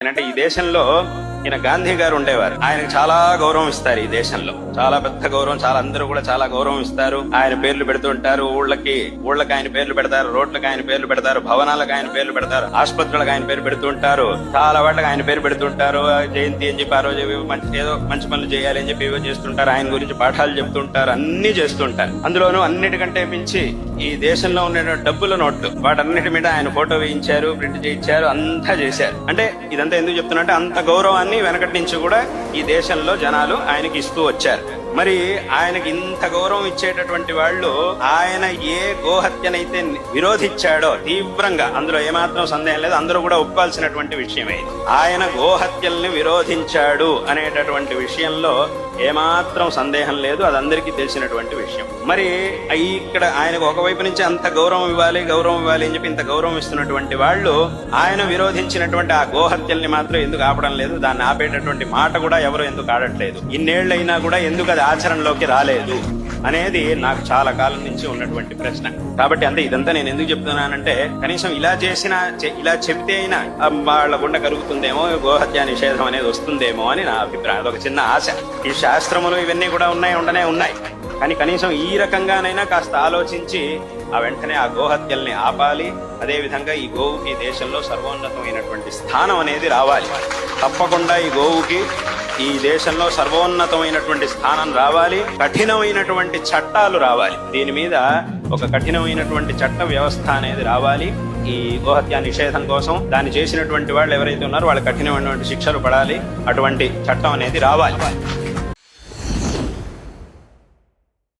అంటే ఈ దేశంలో ఈయన గాంధీ గారు ఉండేవారు. ఆయనకు చాలా గౌరవం ఇస్తారు ఈ దేశంలో. చాలా పెద్ద గౌరవం చాలా అందరూ కూడా చాలా గౌరవం ఇస్తారు. ఆయన పేర్లు పెడుతుంటారు ఊళ్ళకి ఊళ్ళకి ఆయన పేర్లు పెడతారు. రోడ్లకు ఆయన పేర్లు పెడతారు. భవనాలకు ఆయన పేర్లు పెడతారు. ఆసుపత్రులకు ఆయన పేరు పెడుతుంటారు చాలా వాటికి ఆయన పేరు పెడుతుంటారు జయంతి అని చెప్పి ఆ రోజు మంచి ఏదో మంచి పనులు చేయాలి అని చెప్పి ఏవో చేస్తుంటారు. ఆయన గురించి పాఠాలు చెప్తుంటారు అన్ని చేస్తుంటారు అందులోనూ అన్నిటికంటే మించి ఈ దేశంలో ఉన్న డబ్బుల నోట్లు వాటన్నిటి మీద ఆయన ఫోటో వేయించారు ప్రింట్ చేయించారు అంతా చేశారు. అంటే ఇదంతా ఎందుకు చెప్తున్నా అంటే అంత గౌరవాన్ని వెనకటి నుంచి కూడా ఈ దేశంలో జనాలు ఆయనకి ఇస్తూ వచ్చారు. మరి ఆయనకి ఇంత గౌరవం ఇచ్చేటటువంటి వాళ్ళు ఆయన ఏ గోహత్యనైతే విరోధించాడో తీవ్రంగా అందులో ఏమాత్రం సందేహం లేదు అందరూ కూడా ఒప్పాల్సినటువంటి విషయమే ఆయన గోహత్యల్ని విరోధించాడు అనేటటువంటి విషయంలో ఏమాత్రం సందేహం లేదు అది అందరికీ తెలిసినటువంటి విషయం. మరి ఇక్కడ ఆయనకు ఒకవైపు నుంచి అంత గౌరవం ఇవ్వాలి గౌరవం ఇవ్వాలి అని చెప్పి ఇంత గౌరవం ఇస్తున్నటువంటి వాళ్ళు ఆయన విరోధించినటువంటి ఆ గోహత్యల్ని మాత్రం ఎందుకు ఆపడం లేదు దాన్ని ఆపేటటువంటి మాట కూడా ఎవరు ఎందుకు ఆడట్లేదు. ఇన్నేళ్ళైనా కూడా ఎందుకు అది ఆచరణలోకి రాలేదు? అనేది నాకు చాలా కాలం నుంచి ఉన్నటువంటి ప్రశ్న. కాబట్టి అంతే ఇదంతా నేను ఎందుకు చెప్తున్నానంటే కనీసం ఇలా చేసిన చె- ఇలా చెబితే అయినా వాళ్ళ గుండె కలుగుతుందేమో గోహత్య నిషేధం అనేది వస్తుందేమో అని నా అభిప్రాయం. అదొక చిన్న ఆశ. ఈ శాస్త్రములు ఇవన్నీ కూడా ఉన్నాయి ఉండనే ఉన్నాయి. కానీ కనీసం ఈ రకంగానైనా కాస్త ఆలోచించి ఆ వెంటనే ఆ గోహత్యల్ని ఆపాలి. అదేవిధంగా ఈ గోవుకి ఈ దేశంలో సర్వోన్నతమైనటువంటి స్థానం అనేది రావాలి. తప్పకుండా ఈ గోవుకి ఈ దేశంలో సర్వోన్నతమైనటువంటి స్థానం రావాలి కఠినమైనటువంటి చట్టాలు రావాలి. దీని మీద ఒక కఠినమైనటువంటి చట్ట వ్యవస్థ అనేది రావాలి. ఈ గోహత్య నిషేధం కోసం దాన్ని చేసినటువంటి వాళ్ళు ఎవరైతే ఉన్నారో వాళ్ళు కఠినమైనటువంటి శిక్షలు పడాలి. అటువంటి చట్టం అనేది రావాలి.